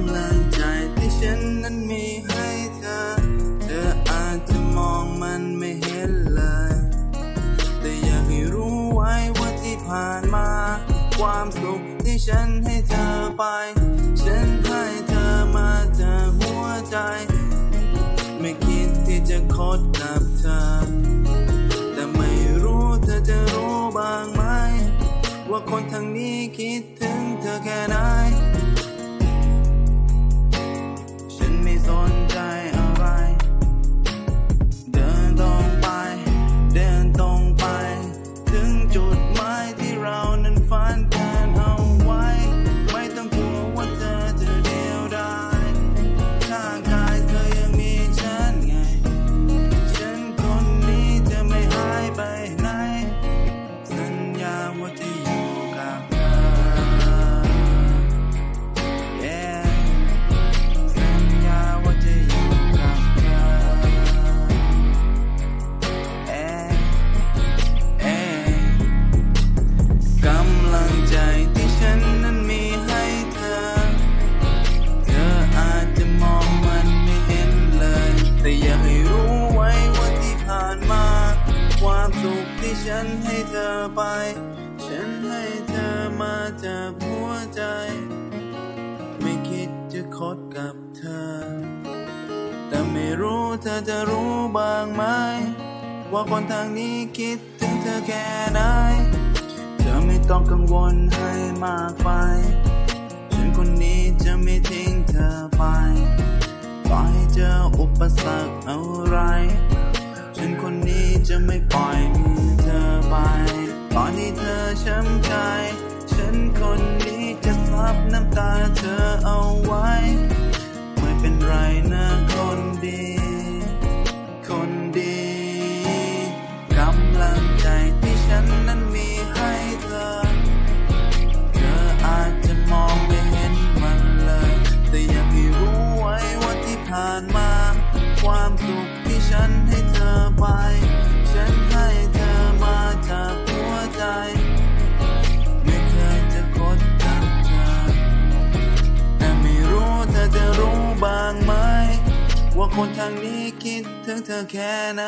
ำลังใจที่ฉันนั้นมีให้เธอ เธออาจจะมองมันไม่เห็นเลย แต่อยากให้รู้ไว้ว่าที่ผ่านมา ความสุขที่ฉันให้เธอไป ฉันให้เธอมาจากหัวใจ ไม่คิดที่จะคดกับเธอ แต่ไม่รู้เธอจะรู้บ้างไหม ว่าคนทางนี้คิดถึงเธอแค่ไหน สุขที่ฉันให้เธอไป ฉันให้เธอมาจากหัวใจ ไม่คิดจะคดกับเธอ แต่ไม่รู้เธอจะรู้บ้างไหม ว่าคนทางนี้คิดถึงเธอแค่ไหน เธอไม่ต้องกังวลให้มากไป ฉันคนนี้จะไม่ทิ้งเธอไป ต่อให้เจออุปสรรคอะไร จะไม่ปล่อยมือเธอไป ตอนที่เธอช้ำใจ ฉันคนนี้จะซับน้ำตาเธอเอาไว้ ไม่เป็นไรนะคนดี คนดีกำลังใจที่ฉันนั้นมีให้เธอ เธออาจจะมองไม่เห็นมันเลย แต่อยากให้รู้ไว้ว่าที่ผ่านมา ความสุขที่ฉัน คนทางนี้คิดถึงเธอแค่ไหน